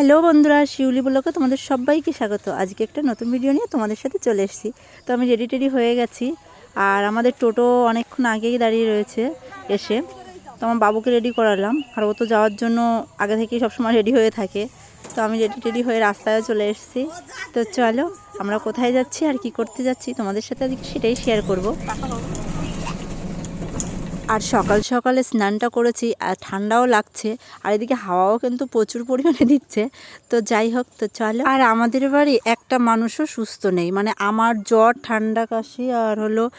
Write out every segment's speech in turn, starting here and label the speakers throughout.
Speaker 1: Hello বন্ধুরা, শিউলি ব্লকে তোমাদের সবাইকে স্বাগত। আজকে একটা নতুন ভিডিও নিয়ে তোমাদের সাথে চলে এসেছি। তো আমি রেডি টেডি হয়ে গেছি। আর আমাদের টোটো অনেকক্ষণ আগেই দাঁড়িয়ে রয়েছে এসে। তো আমার বাবুকে রেডি করালাম। আর ও তো যাওয়ার জন্য আগে থেকেই সবসময় রেডি হয়ে থাকে। তো আমি রেডি টেডি হয়ে রাস্তায় চলে এসেছি। তো চলো, আমরা কোথায় যাচ্ছি আর কি করতে যাচ্ছি তোমাদের সাথে আজকে সেটাই শেয়ার করব। আর সকাল সকালে স্নানটা করেছি, আর ঠান্ডাও লাগছে, আর এদিকে হাওয়াও কিন্তু প্রচুর পরিমাণে দিচ্ছে। তো যাই হোক, তো চলো। আর আমাদের বাড়ি একটা মানুষও সুস্থ নেই মানে আমার জ্বর, ঠান্ডা কাশি, আর হলো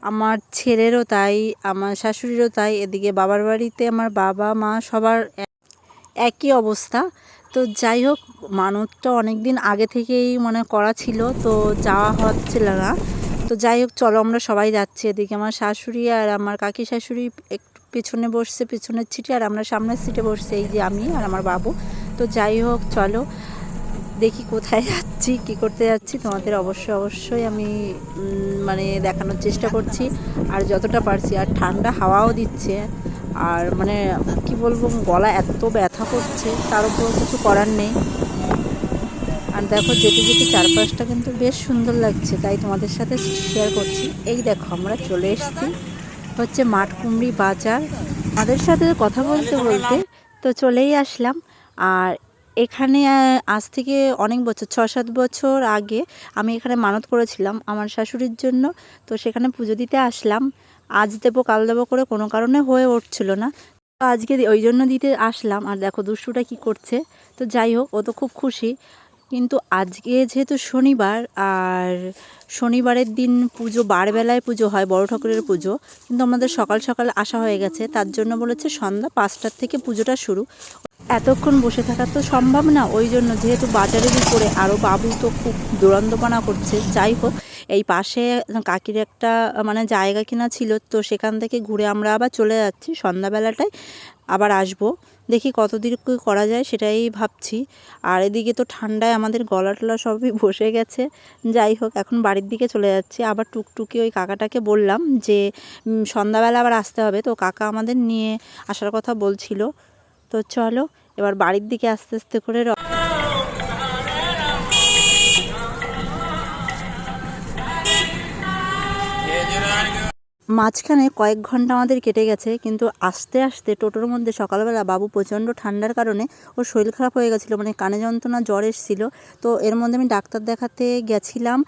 Speaker 1: আমার ছেলেরও তাই, আমার শাশুড়িরও তাই, এদিকে বাবার বাড়িতে আমার বাবা, মা সবার এক- একই অবস্থা। তো যাই হোক মানতটা অনেক দিন আগে থেকেই মানে করা ছিল, তো যাওয়া হচ্ছিল না। তো যাই হোক, চলো আমরা সবাই যাচ্ছি এদিকে। আমার শাশুড়ি আর আমার কাকি শাশুড়ি একটু পেছনে বসছে, পেছনের সিটে আর আমরা সামনের সিটে বসছে, এই যে আমি আর আমার বাবু। তো যাই হোক, চলো দেখি কোথায় যাচ্ছি, কি করতে যাচ্ছি। তোমাদের অবশ্যই অবশ্যই আমি মানে দেখানোর চেষ্টা করছি। আর যতটা পারছি, আর ঠান্ডা হাওয়াও দিচ্ছে। আর মানে কি বলব, গলা এত ব্যথা করছে, তার উপর কিছু করার নেই। আর দেখো যেতে যেতে চারপাশটা কিন্তু বেশ সুন্দর লাগছে, তাই তোমাদের সাথে শেয়ার করছি। এই দেখো, আমরা চলে এসেছি হচ্ছে মাঠকুমড়ি বাজার। আমাদের সাথে কথা বলতে বলতে তো চলেই আসলাম। আর এখানে আজ থেকে অনেক বছর ছ সাত বছর আগে আমি এখানে মানত করেছিলাম আমার শাশুড়ির জন্য। তো সেখানে পুজো দিতে আসলাম। আজ দেবো, কাল দেবো করে কোনো কারণে হয়ে উঠছিল না। আজকে ওই জন্য দিতে আসলাম। আর দেখো, দুষ্টুটা কি করছে? তো যাই হোক, ও তো খুব খুশি। কিন্তু আজকে যেহেতু শনিবার আর শনিবারের দিন পুজো বারবেলায় পুজো হয়, বড় ঠাকুরের পুজো, কিন্তু আমাদের সকাল সকাল আসা হয়ে গেছে। তার জন্য বলেছে সন্ধ্যা পাঁচটার থেকে পুজোটা শুরু। এতক্ষণ বসে থাকা তো সম্ভব না, ওই জন্য যেহেতু বাজারের উপরে আরও বাবু তো খুব দুরন্তপানা করছে, যাই হোক, এই পাশে কাকির একটা মানে জায়গা কিনা ছিল, তো সেখান থেকে ঘুরে আমরা আবার চলে যাচ্ছি, সন্ধ্যাবেলাটায় আবার আসব, দেখি কত দূর কি করা যায় সেটাই ভাবছি, আর এদিকে তো ঠান্ডায় আমাদের গলা টলা সবই বসে গেছে, যাই হোক, এখন বাড়ির দিকে চলে যাচ্ছি, আবার টুকটুকি ওই কাকাটাকে বললাম যে সন্ধ্যাবেলা আবার আসতে হবে, তো কাকা আমাদের নিয়ে আসার কথা বলছিল তো চলো এবার বাড়ির দিকে আস্তে আস্তে করে মাঝখানে কয়েক ঘণ্টা আমাদের কেটে গেছে, কিন্তু আস্তে আস্তে টোটোর মধ্যে সকালবেলা বাবু প্রচণ্ড ঠান্ডার কারণে ওর শরীর খারাপ হয়ে গেছিল মানে কানে যন্ত্রণা, জ্বর এসেছিল। তো এর মধ্যে আমি ডাক্তার দেখাতে গেছিলাম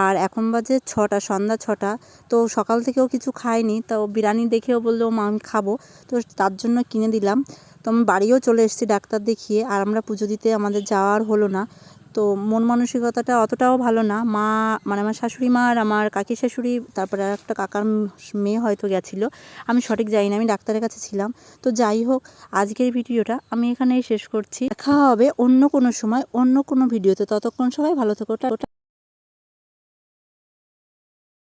Speaker 1: আর এখন বাজে ছটা, সন্ধ্যা ছটা। তো সকাল থেকেও কিছু খায়নি, তো বিরিয়ানি দেখেও বলল, মা, আমি খাব। তো তার জন্য কিনে দিলাম। তো আমি বাড়িও চলে এসেছি ডাক্তার দেখিয়ে, আর আমরা পুজো দিতে আমাদের যাওয়ার হলো না। তো মন মানসিকতাটা অতটাও ভালো না। মা মানে আমার শাশুড়ি মা আর আমার কাকি শাশুড়ি, তারপরে আর একটা কাকার মেয়ে হয়তো গেছিল। আমি সঠিক যাই না, আমি ডাক্তারের কাছে ছিলাম। তো যাই হোক, আজকের ভিডিওটা আমি এখানেই শেষ করছি। দেখা হবে অন্য কোনো সময়, অন্য কোনো ভিডিওতে। ততক্ষণ সবাই ভালো থেকো